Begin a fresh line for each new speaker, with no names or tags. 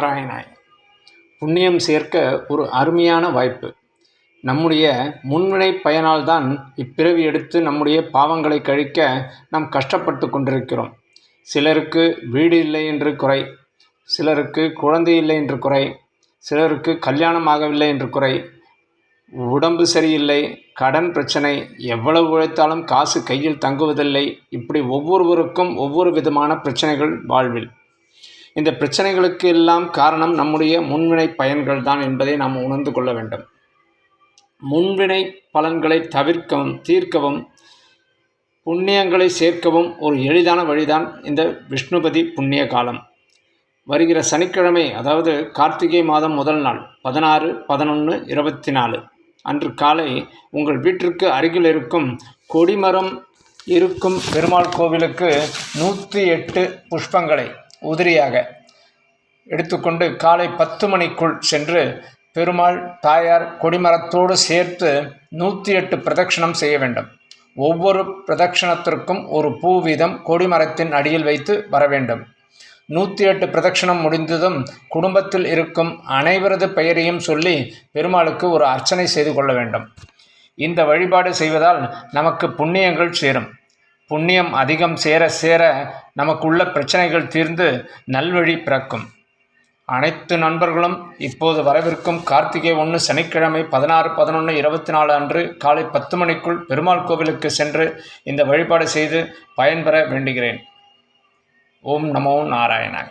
நாராயணாய். புண்ணியம் சேர்க்க ஒரு அருமையான வாய்ப்பு. நம்முடைய முன்வினை பயனால்தான் இப்பிறவி எடுத்து நம்முடைய பாவங்களை கழிக்க நாம் கஷ்டப்பட்டு கொண்டிருக்கிறோம். சிலருக்கு வீடு இல்லை என்று குறை சிலருக்கு குழந்தை இல்லை என்று குறை சிலருக்கு கல்யாணம் ஆகவில்லை என்று குறை உடம்பு சரியில்லை கடன் பிரச்சனை எவ்வளவு உழைத்தாலும் காசு கையில் தங்குவதில்லை இப்படி ஒவ்வொருவருக்கும் ஒவ்வொரு விதமான பிரச்சனைகள் வாழ்வில். இந்த பிரச்சனைகளுக்கு எல்லாம் காரணம் நம்முடைய முன்வினை பயன்கள் தான் என்பதை நாம் உணர்ந்து கொள்ள வேண்டும். முன்வினை பலன்களை தவிர்க்கவும் தீர்க்கவும் புண்ணியங்களை சேர்க்கவும் ஒரு எளிதான வழிதான் இந்த விஷ்ணுபதி புண்ணிய காலம். வருகிற சனிக்கிழமை அதாவது கார்த்திகை மாதம் முதல் நாள் பதினாறு பதினொன்று இருபத்தி நாலு அன்று காலை உங்கள் வீட்டிற்கு அருகில் இருக்கும் கொடிமரம் இருக்கும் பெருமாள் கோவிலுக்கு நூற்றி எட்டு புஷ்பங்களை உதிரியாக எடுத்துக்கொண்டு காலை பத்து மணிக்குள் சென்று பெருமாள் தாயார் கொடிமரத்தோடு சேர்த்து நூற்றி எட்டு பிரதட்சணம் செய்ய வேண்டும். ஒவ்வொரு பிரதட்சணத்திற்கும் ஒரு பூ வீதம் கொடிமரத்தின் அடியில் வைத்து வர வேண்டும். நூற்றி எட்டு பிரதட்சணம் முடிந்ததும் குடும்பத்தில் இருக்கும் அனைவரது பெயரையும் சொல்லி பெருமாளுக்கு ஒரு அர்ச்சனை செய்து கொள்ள வேண்டும். இந்த வழிபாடு செய்வதால் நமக்கு புண்ணியங்கள் சேரும். புண்ணியம் அதிகம் சேர சேர நமக்குள்ள பிரச்சனைகள் தீர்ந்து நல்வழி பிறக்கும். அனைத்து நண்பர்களும் இப்போது வரவிருக்கும் கார்த்திகை ஒன்று சனிக்கிழமை பதினாறு பதினொன்று இருபத்தி நாலு அன்று காலை பத்து மணிக்குள் பெருமாள் கோவிலுக்கு சென்று இந்த வழிபாடு செய்து பயன்பெற வேண்டுகிறேன். ஓம் நமோ நாராயணாய.